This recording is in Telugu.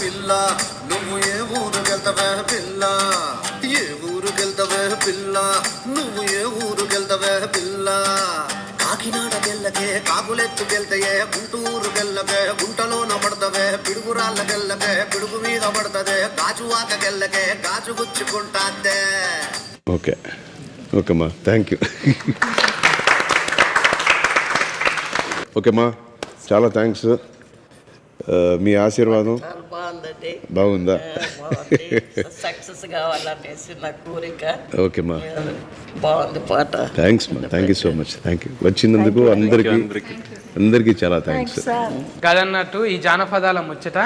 పిల్ల నువ్వు ఏ ఊరుకెళ్తావే పిల్ల? ఏ ఊరుకెళ్తావే పిల్ల? నువ్వు ఏ ఊరుకెళ్తావే పిల్ల? కాకినాడ గెల్లకే కాకులెత్తుకెళ్తాయే గుంటూరు గెల్లకే గుంటలోన పడతవే పిడుగురాళ్ళ గెల్లకే పిడుగు మీద పడతదే గాజువాక గెల్లకే గాజు గుచ్చుకుంటాదే. ఓకే. ఓకేమ్మా థ్యాంక్ యూ. ఓకేమ్మా చాలా థ్యాంక్స్. మీ ఆశీర్వాదం? బాగుందండి. బాగుందా? సక్సెస్ కావాలనేసి నా కోరిక. ఓకేమ్మా బాగుంది పాట. థ్యాంక్స్ మా. Thank you so much. Thank you వచ్చినందుకు అందరికీ అందరికీ చాలా థ్యాంక్స్ కదన్నట్టు ఈ జానపదాల ముచ్చట.